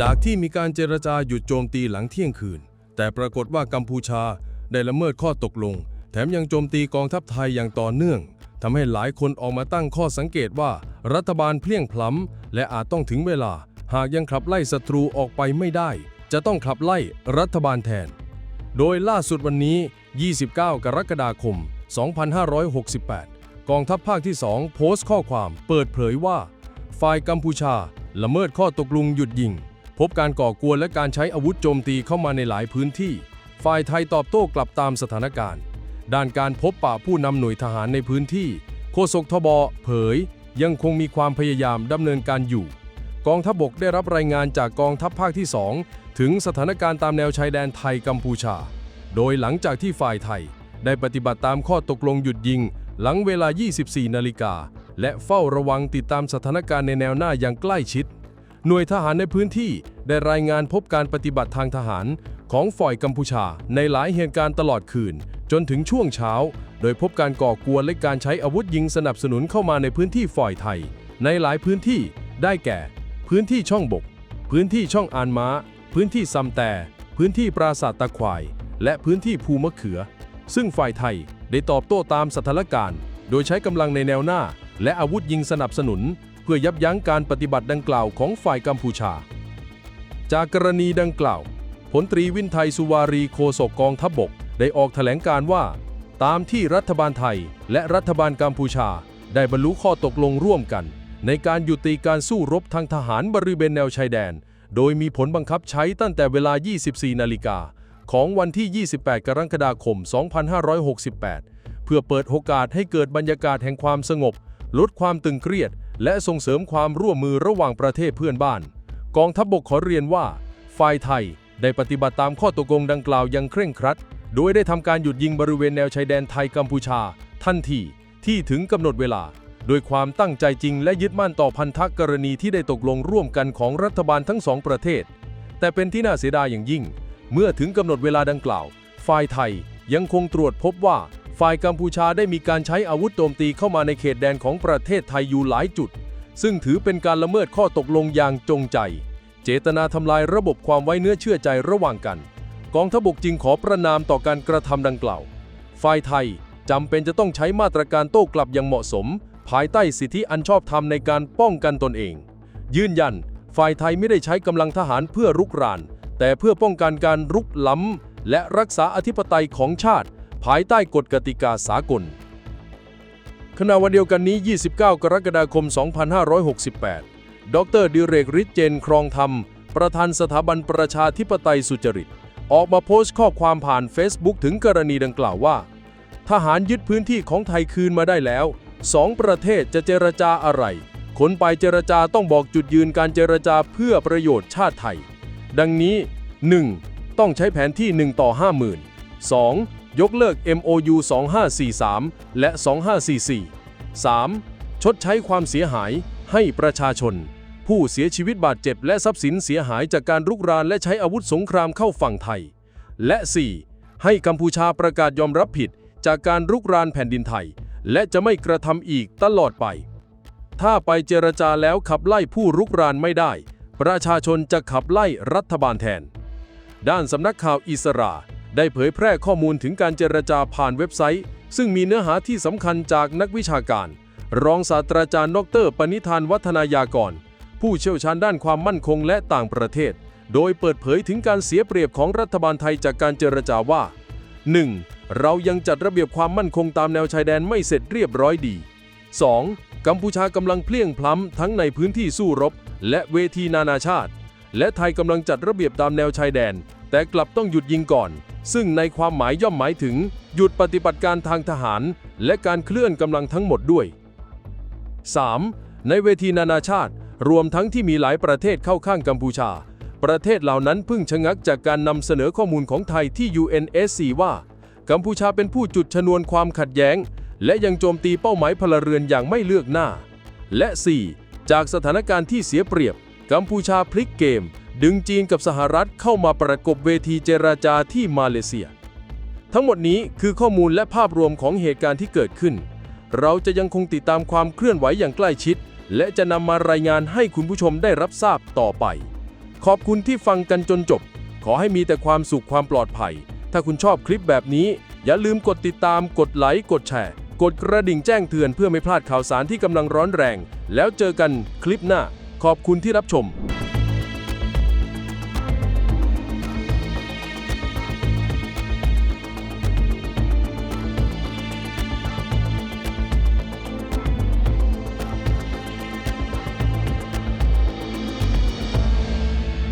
จากที่มีการเจรจาหยุดโจมตีหลังเที่ยงคืน แต่ปรากฏว่ากัมพูชาได้ละเมิดข้อตกลง แถมยังโจมตีกองทัพไทยอย่างต่อเนื่องทำให้หลายคนออกมาตั้งข้อสังเกตว่ารัฐบาลเพลียงพล้ำและอาจต้องถึงเวลา หากยังขับไล่ศัตรูออกไปไม่ได้ จะต้องขับไล่รัฐบาลแทน โดยล่าสุดวันนี้ 29 กรกฎาคม 2568 กองทัพภาคที่ 2 โพสต์ข้อความเปิดเผยว่า ฝ่ายกัมพูชาละเมิดข้อตกลงหยุดยิง พบการก่อกวนและการใช้อาวุธโจมตีเข้ามาในหลายพื้นที่ ฝ่ายไทยตอบโต้กลับตามสถานการณ์ ด้านการพบปะผู้นำหน่วยทหารในพื้นที่ โฆษกทบเผย ยังคงมีความพยายามดำเนินการอยู่ กองทัพบกได้รับรายงานจากกองทัพภาคที่ 2 ถึงสถานการณ์ตามแนวชายแดนไทยกัมพูชา โดยหลังจากที่ฝ่ายไทย ได้ปฏิบัติตามข้อตกลงหยุดยิง หลังเวลา 24 นาฬิกาและเฝ้าระวังติดตามสถานการณ์ในแนวหน้าอย่างใกล้ชิด หน่วยทหารในพื้นที่ได้รายงานพบการปฏิบัติทางทหารของฝ่ายกัมพูชาในหลายเหตุการณ์ตลอดคืน จนถึงช่วงเช้า โดยพบการก่อกวนและการใช้อาวุธยิงสนับสนุนเข้ามาในพื้นที่ฝ่ายไทย ในหลายพื้นที่ได้แก่ พื้นที่ช่องบก พื้นที่ช่องอานม้า พื้นที่ซำแต่ พื้นที่ปราสาทตะควาย และพื้นที่ภูมะเขือ ซึ่งฝ่ายไทยได้ตอบโต้ตามสถานการณ์ โดยใช้กำลังในแนวหน้า และอาวุธยิงสนับสนุน เพื่อยับยั้งการปฏิบัติดังกล่าวของฝ่ายกัมพูชา จากกรณีดังกล่าวพลตรีวินไทยสุวารีโคศกกองทัพบบก ได้ออกแถลงการว่า ตามที่รัฐบาลไทยและรัฐบาลกัมพูชา ได้บรรลุข้อตกลงร่วมกัน ในการยุติการสู้รบทางทหารบริเวณแนวชายแดน โดยมีผลบังคับใช้ตั้งแต่เวลา 24 นาฬิกาของวันที่ 28 กรกฎาคม 2568 เพื่อเปิดโอกาสให้เกิดบรรยากาศแห่งความสงบ ลดความตึงเครียด และส่งเสริมความร่วมมือระหว่างประเทศเพื่อนบ้าน กองทัพบบกขอเรียนว่า ฝ่ายไทยได้ปฏิบัติตามข้อตกลงดังกล่าวอย่างเคร่งครัด โดยได้ทำการหยุดยิงบริเวณแนวชายแดนไทยกัมพูชา ทันทีที่ถึงกำหนดเวลา โดยความตั้งใจจริงและยึดมั่นต่อพันธกรณีที่ได้ตกลงร่วมกันของรัฐบาลทั้งสองประเทศ แต่เป็นที่น่าเสียดายอย่างยิ่ง เมื่อถึงกำหนดเวลาดังกล่าว ฝ่ายไทยยังคงตรวจพบว่า ฝ่ายกัมพูชาได้มีการใช้อาวุธโจมตีเข้ามาในเขตแดนของประเทศไทยอยู่หลายจุด ซึ่งถือเป็นการละเมิดข้อตกลงอย่างจงใจ เจตนาทำลายระบบความไว้เนื้อเชื่อใจระหว่างกัน กองทบกจึงขอประนามต่อการกระทำดังกล่าว ฝ่ายไทยจำเป็นจะต้องใช้มาตรการโต้กลับอย่างเหมาะสม ภายใต้สิทธิอันชอบธรรมในการป้องกันตนเอง ยืนยัน ฝ่ายไทยไม่ได้ใช้กำลังทหารเพื่อรุกราน แต่เพื่อป้องกันการรุกล้ำและรักษาอธิปไตยของชาติ ภายใต้กฎกติกาสากล ขณะวันเดียวกันนี้ 29 กรกฎาคม 2568 ดรดิเรกฤทธิ์เจนครองธรรม ประธานสถาบันประชาธิปไตยสุจริต ออกมาโพสต์ข้อความผ่าน Facebook ถึงกรณีดังกล่าวว่า ทหารยึดพื้นที่ของไทยคืนมาได้แล้วสองประเทศจะเจรจาอะไรคนไปเจรจาต้องบอกจุดยืนการเจรจาเพื่อประโยชน์ชาติไทย ดังนี้ 1. ต้องใช้แผนที่ 1 ต่อ 50,000 2. ยกเลิก MOU 2543 และ 2544 3. ชดใช้ความเสียหายให้ประชาชน ผู้เสียชีวิตบาดเจ็บและทรัพย์สินเสียหายจากการรุกรานและใช้อาวุธสงครามเข้าฝั่งไทย และ 4. ให้กัมพูชาประกาศยอมรับผิดจากการรุกรานแผ่นดินไทย และจะไม่กระทำอีกตลอดไป ถ้าไปเจรจาแล้วขับไล่ผู้รุกรานไม่ได้ ประชาชนจะขับไล่รัฐบาลแทน ด้านสำนักข่าวอิสรา ได้เผยแพร่ข้อมูลถึงการเจรจาผ่านเว็บไซต์ ซึ่งมีเนื้อหาที่สำคัญจากนักวิชาการ รองศาสตราจารย์ดร ปณิธานวัฒนายากร ผู้เชี่ยวชาญด้านความมั่นคงและต่างประเทศ โดยเปิดเผยถึงการเสียเปรียบของรัฐบาลไทยจากการเจรจาว่า 1. เรายังจัดระเบียบความมั่นคงตามแนวชายแดนไม่เสร็จเรียบร้อยดี 2. กัมพูชากำลังเพลียงพล้ำทั้งในพื้นที่สู้รบ และเวทีนานาชาติ และไทยกำลังจัดระเบียบตามแนวชายแดน แต่กลับต้องหยุดยิงก่อน ซึ่งในความหมายย่อมหมายถึง หยุดปฏิบัติการทางทหาร และการเคลื่อนกำลังทั้งหมดด้วย 3. ในเวทีนานาชาติ รวมทั้งที่มีหลายประเทศเข้าข้างกัมพูชา ประเทศเหล่านั้นพิ่งชะงักจากการนำเสนอข้อมูลของไทยที่ UNSC ว่า กัมพูชาเป็นผู้จุดชนวนความขัดแย้ง และยังโจมตีเป้าหมายพลเรือนอย่างไม่เลือกหน้า และ 4. จากสถานการณ์ที่เสียเปรียบ กัมพูชาพลิกเกม ดึงจีนกับสหรัฐเข้ามาประกบเวทีเจราจาที่มาเลเซีย ทั้งหมดนี้คือข้อมูลและภาพรวมของเหตุการณ์ที่เกิดขึ้น เราจะยังคงติดตามความเคลื่อนไหวอย่างใกล้ชิด และจะนำมารายงานให้คุณผู้ชมได้รับทราบต่อไป ขอบคุณที่ฟังกันจนจบ ขอให้มีแต่ความสุขความปลอดภัย ถ้าคุณชอบคลิปแบบนี้ อย่าลืมกดติดตาม กดไลค์ กดแชร์ กดกระดิ่งแจ้งเตือนเพื่อไม่พลาดข่าวสารที่กำลังร้อนแรง แล้วเจอกันคลิปหน้า ขอบคุณที่รับชม